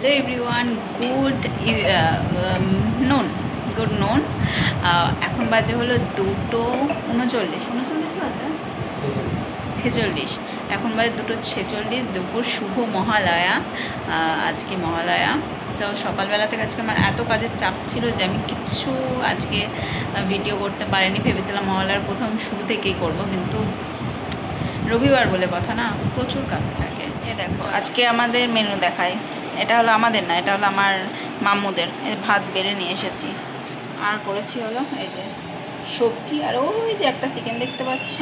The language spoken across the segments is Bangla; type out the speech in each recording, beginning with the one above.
Hello everyone good noon good noon এখন বাজে হলো দুটো উনচল্লিশ। উনচল্লিশ ছেচল্লিশ। এখন বাজে দুটো ছেচল্লিশ, দুপুর শুভ মহালয়া আজকে মহালয়া। তো সকালবেলা থেকে আজকে আমার এত কাজের চাপ ছিল যে আমি কিচ্ছু আজকে ভিডিও করতে পারিনি। ভেবেছিলাম মহালয়ার প্রথম শুরু থেকেই করব, কিন্তু রবিবার বলে কথা না, প্রচুর কাজ থাকে। এ দেখো, আজকে আমাদের মেনু দেখাই এটা হলো আমাদের না, এটা হলো আমার মাম্মুদের। ভাত বেড়ে নিয়ে এসেছি। আর করেছি হলো এই যে সবজি, আর ওই যে একটা চিকেন দেখতে পাচ্ছ।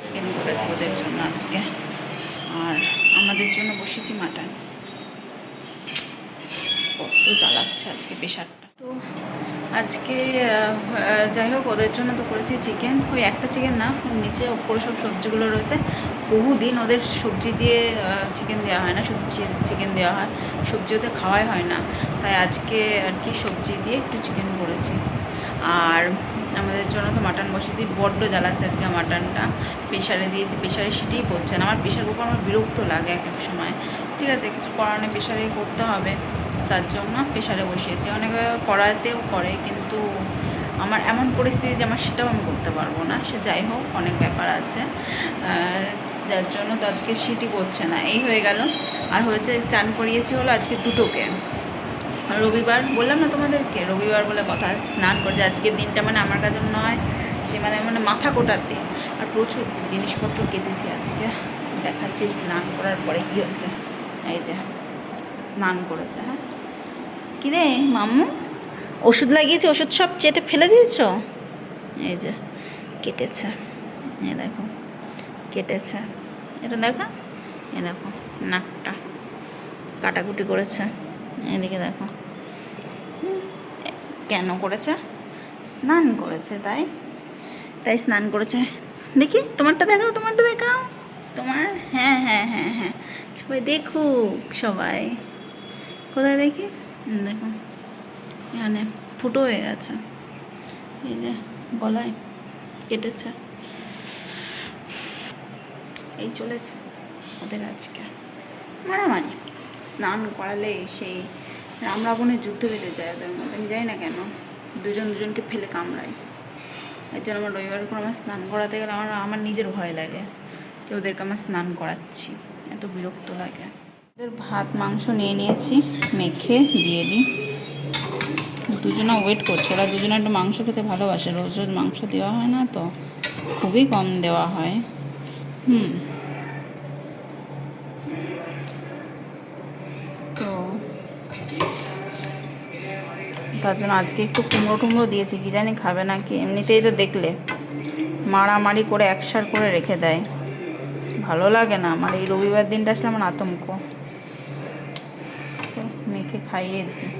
চিকেন করেছি ওদের জন্য আজকে। আর আমাদের জন্য বসেছি মাটন। জ্বালাচ্ছে আজকে প্রেশারটা। তো আজকে যাই হোক, ওদের জন্য তো করেছি চিকেন ওই একটা চিকেন না নিচে ওপরে সব সবজিগুলো রয়েছে। বহুদিন ওদের সবজি দিয়ে চিকেন দেওয়া হয় না, শুধু চিকেন দেওয়া হয়। সবজি ওদের খাওয়াই হয় না। তাই আজকে আর কি সবজি দিয়ে একটু চিকেন করেছি। আর আমাদের জন্য তো মাটন বসেছি। বড্ড জ্বালাচ্ছে আজকে মাটনটা প্রেশারে দিয়েছি। প্রেশারে সেটাই পড়ছে না। আমার প্রেশার কুকার আমার বিরক্ত লাগে এক এক সময়। ঠিক আছে, কিছু করার নেই প্রেশারে করতে হবে। তার জন্য প্রেশারে বসিয়েছি। অনেকে কড়াইতেও করে, কিন্তু আমার এমন পরিস্থিতি যে আমার সেটাও আমি করতে পারব না। সে যাই হোক, অনেক ব্যাপার আছে। যার জন্য তো আজকে সিটি পড়ছে না। এই হয়ে গেল। আর হয়েছে চান করিয়েছি হলো আজকে দুটোকে। রবিবার বললাম না তোমাদেরকে? রবিবার বলে কথা। স্নান করে যে আজকের দিনটা মানে আমার কাছে মনে হয় সে মানে মানে মাথা কোটার দিন। আর প্রচুর জিনিসপত্র কেচেছি আজকে। দেখাচ্ছি স্নান করার পরে কী হচ্ছে। এই যে, স্নান করেছে হ্যাঁ। কিরে মাম্মু, ওষুধ লাগিয়েছি, ওষুধ সব চেটে ফেলে দিয়েছ? এই যে, কেটেছে। এই দেখো। কেটেছে। এটা দেখো। এ দেখো, নাকটা কাটাকুটি করেছে। এদিকে দেখো। কেন করেছে? স্নান করেছে, তাই? তাই স্নান করেছে। দেখি, তোমারটা দেখাও তোমারটা দেখাও। তোমার? হ্যাঁ হ্যাঁ হ্যাঁ হ্যাঁ। সবাই দেখুক, সবাই। কোথায় দেখি? দেখো। এখানে ফুটো হয়ে গেছে। এই যে, গলায় কেটেছে। এই চলেছে ওদের আজকে। মারামারি। স্নান করালে সেই রাম রাবণের যুদ্ধ বেঁধে যায় ওদের মধ্যে। আমি জানি না কেন, দুজন দুজনকে ফেলে কামড়ায়। এর জন্য আমার রবিবার করে আমার স্নান করাতে গেলে আমার আমার নিজের ভয় লাগে যে ওদেরকে আমার স্নান করাচ্ছি। এত বিরক্ত লাগে। ওদের ভাত, মাংস নিয়ে নিয়েছি, মেখে দিয়ে দিই। দুজনা ওয়েট করছে। ওরা দুজনে একটু মাংস খেতে ভালোবাসে। রোজ রোজ মাংস দেওয়া হয় না তো? খুবই কম দেওয়া হয়। হুম তো তার জন্য আজকে একটু কুমড়ো টুমড়ো দিয়েছি, কি জানি খাবে না কি এমনিতেই তো দেখলে, মারামারি করে একসার করে রেখে দেয়। ভালো লাগে না আমার এই রবিবার দিনটা আসলে আমার আতঙ্ক। মেয়েকে খাইয়ে দিই।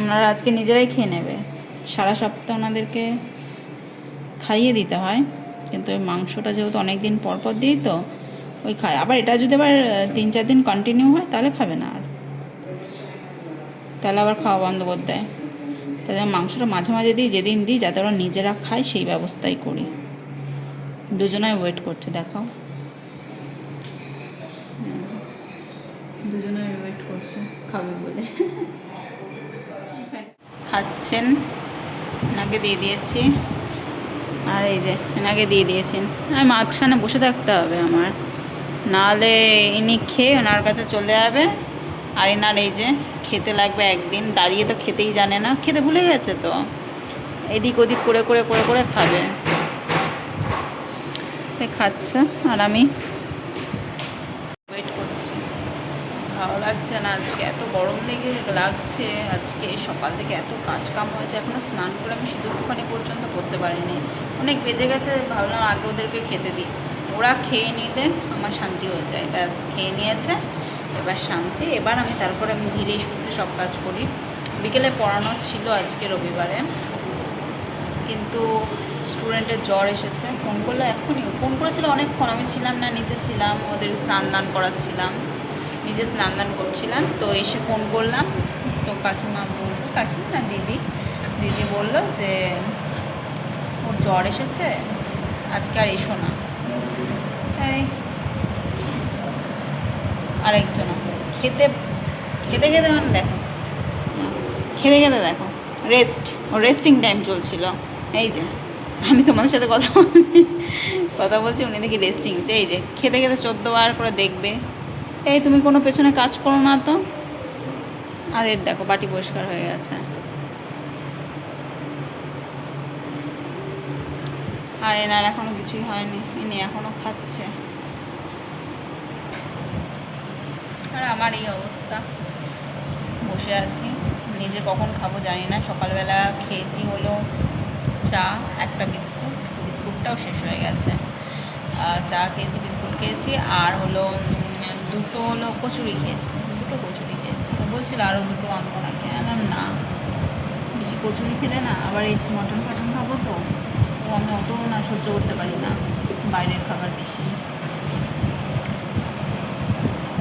ওনারা আজকে নিজেরাই খেয়ে নেবে। সারা সপ্তাহ ওনাদেরকে খাইয়ে দিতে হয়। কিন্তু ওই মাংসটা যেহেতু অনেক দিন পর পর দিই তো, ওই খায় আবার এটা যদি আবার তিন চার দিন কন্টিনিউ হয়, তাহলে খাবে না আর। তাহলে আবার খাওয়া বন্ধ করে দেয়। তাহলে মাংসটা মাঝে মাঝে দিই, যেদিন দিই, যাতে ওরা নিজেরা খায়, সেই ব্যবস্থাই করি। দুজনাই ওয়েট করছে, দেখাও। হুম। দুজনাই ওয়েট করছে, খাবে বলে। খাচ্ছেন? এনাকে দিয়ে দিয়েছি। আর এই যে, এনাকে দিয়ে দিয়েছেন। আর মাঝখানে বসে থাকতে হবে আমার। নাহলে ইনি খেয়ে ওনার কাছে চলে যাবে। আর এনার এই যে, খেতে লাগবে একদিন। দাঁড়িয়ে তো খেতেই জানে না। খেতে ভুলে গেছে তো। এদিক ওদিক করে করে করে করে খাবে। খাচ্ছে, আর আমি ওয়েট করছি। ভালো লাগছে না আজকে। এত গরম লেগে লাগছে। আজকে সকাল থেকে এত কাজ কাম হয়েছে। এখনও স্নান করে আমি সিঁদুরটুখানি পর্যন্ত করতে পারিনি। অনেক বেজে গেছে, ভাবলাম আগে ওদেরকে খেতে দিই। ওরা খেয়ে নিলে আমার শান্তি হয়ে যায়। ব্যাস, খেয়ে নিয়েছে। এবার শান্তি। এবার আমি তারপরে আমি ধীরে সুস্থে সব কাজ করি। বিকেলে পড়ানো ছিল আজকে রবিবারে। কিন্তু স্টুডেন্টের জ্বর এসেছে। ফোন করল এখনই ফোন করেছিল অনেকক্ষণ। আমি ছিলাম না, নিচে ছিলাম, ওদের স্নান দান করাচ্ছিলাম। নিজে স্নান দান করছিলাম। তো এসে ফোন করলাম। তো কাকিমা বলল, কাকিমা, দিদি। দিদি বলল যে ওর জ্বর এসেছে? আজকে আর এসো না। তাই আরেকজন খেতে খেতে খেতে মানে দেখো। খেতে খেতে দেখো। রেস্ট ও রেস্টিং টাইম চলছিল। এই যে, আমি তোমাদের সাথে কথা কথা বলছি, উনি দেখি রেস্টিং এই যে, খেতে খেতে চোদ্দ বার করে দেখবে। এই, তুমি কোনো পেছনে কাজ করো না তো? আর এর দেখো, বাটি পরিষ্কার হয়ে গেছে। আর এনার এখনও কিছুই হয়নি, ইনি এখনও খাচ্ছে। আর আমার এই অবস্থা। বসে আছি, নিজে কখন খাব জানি না, সকালবেলা খেয়েছি হলো চা, একটা বিস্কুট, বিস্কুটটাও শেষ হয়ে গেছে। চা খেয়েছি, বিস্কুট খেয়েছি, আর হলো দুটো হলো কচুরি খেয়েছি, দুটো কচুরি খেয়েছি। বলছিল আরও দুটো আনব নাকি? আনলাম না। বেশি কচুরি খেলে না, আবার এই মটন ফটন খাব তো। তো আমি অত না সহ্য করতে পারি না, বাইরের খাবার বেশি।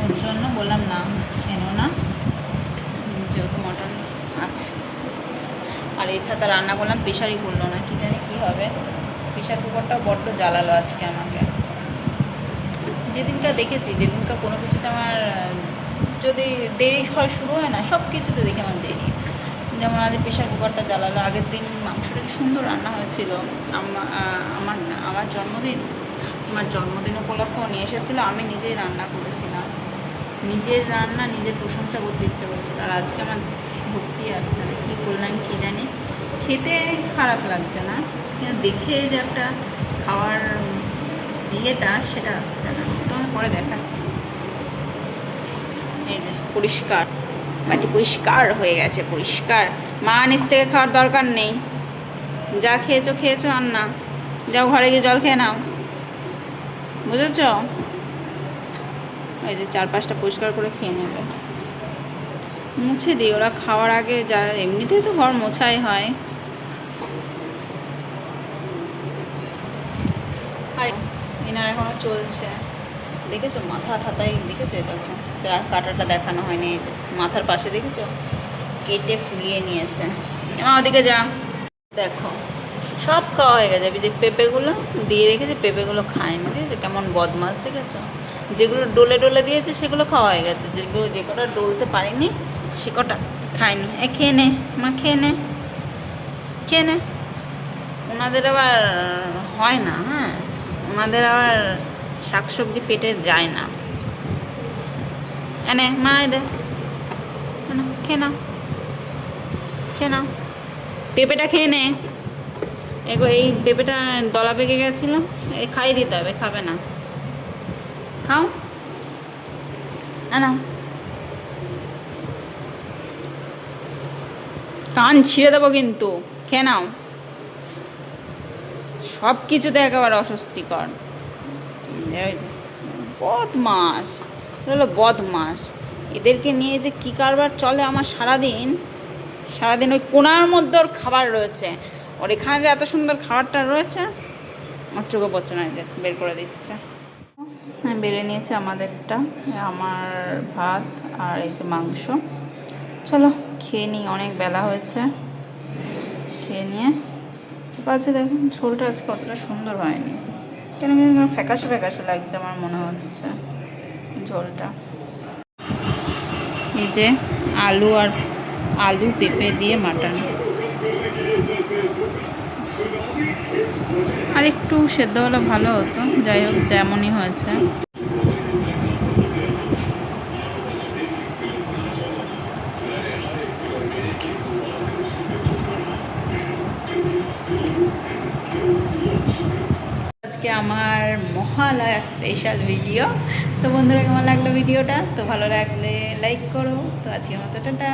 ওর জন্য বললাম, না কেন না, যেহেতু মটন আছে। আর এছাড়া রান্না করলাম, প্রেশারই করল না, কী জানি কী হবে। প্রেশার কুকারটাও বড্ড জ্বালালো আজকে আমাকে। যেদিনকার দেখেছি যেদিনকার কোনো কিছুতে আমার, যদি দেরি হয়, শুরু হয় না সব কিছুতে দেখি আমার দেরি। যেমন আজ প্রেশার কুকারটা জ্বালালো, আগের দিন মাংসটা কি সুন্দর রান্না হয়েছিল। আমার আমার জন্মদিন আমার জন্মদিন উপলক্ষ নিয়ে এসেছিল, আমি নিজেই রান্না করেছিলাম। নিজের রান্না, নিজের প্রশংসা করতে ইচ্ছে করছিল আর আজকে আমার ভর্তি আসছে না কী করলাম কী জানি? খেতে খারাপ লাগছে না, কিন্তু দেখে যে একটা খাওয়ার ইয়েটা, সেটা আসছে না। তোমার পরে দেখাচ্ছি। এই যে, পরিষ্কার। বাটি পরিষ্কার হয়ে গেছে, পরিষ্কার। মা নিচ থেকে খাওয়ার দরকার নেই। যা খেয়েছো খেয়েছো আর না যাও ঘরে গিয়ে জল খেয়ে নাও। বুঝেছ? ওই যে চার পাঁচটা পরিষ্কার করে খেয়ে নেবে। মুছে দিই, ওরা খাওয়ার আগে যা, এমনিতেই তো ঘর মোছাই হয়। এনার এখনও চলছে। দেখেছ? মাথা ঠাতাই, দেখেছ? আর কাটাটা দেখানো হয়নি, এই যে মাথার পাশে দেখেছ? কেটে ফুলিয়ে নিয়েছে। মা ওদিকে যা। দেখো, সব খাওয়া হয়ে গেছে। যে পেঁপেগুলো দিয়ে রেখেছে পেঁপেগুলো খায়নি দেখেছ কেমন বদমাস দেখেছ? যেগুলো ডোলে ডোলে দিয়েছে, সেগুলো খাওয়া হয়ে গেছে। যেগুলো, যে কটা ডলতে পারিনি, সে কটা খায়নি এ, খেয়ে নে, মা, খেয়ে নে খেয়ে নে। ওনাদের আবার হয় না হ্যাঁ? ওনাদের আবার শাকসবজি পেটে যায় না। এনে, মা এদে খেয়ে নাও। খেয়ে নাও। পেঁপেটা খেয়ে নে। এগো, এই পেঁপেটা দলা পেকে গেছিল এই খাইয়ে দিতে হবে, খাবে না। খাও। না কান ছিঁড়ে দেবো কিন্তু, খেয়ে নাও। সব কিছুতে একেবারে অস্বস্তিকর। বদমাস হলো বদমাস এদেরকে নিয়ে যে কী কারবার চলে আমার সারাদিন সারাদিন ওই কোনার মধ্যে ওর খাবার রয়েছে। ওর এখানে যে এত সুন্দর খাবারটা রয়েছে, আমার চোখে পড়ছে না বের করে দিচ্ছে। হ্যাঁ বেড়ে নিয়েছে আমাদেরটা, আমার ভাত আর এই যে মাংস। চলো, খেয়ে নিই, অনেক বেলা হয়েছে। খেয়ে নিয়ে পাচ্ছে দেখুন, ঝোলটা আজকে অতটা সুন্দর হয়নি। কেন ফ্যাকাশে ফ্যাকাশে লাগছে আমার মনে হচ্ছে। ঝোলটা। এই যে আলু আর আলু পেঁপে দিয়ে মাটন। আর একটু সেদ্ধ হলে ভালো হতো, যাই হোক, যেমনই হয়েছে। আজকে আমার মহালয়া স্পেশাল ভিডিও তো বন্ধুরা, কেমন লাগল ভিডিওটা তো ভালো লাগলে লাইক করো। তো আজকের মতো, টাটা।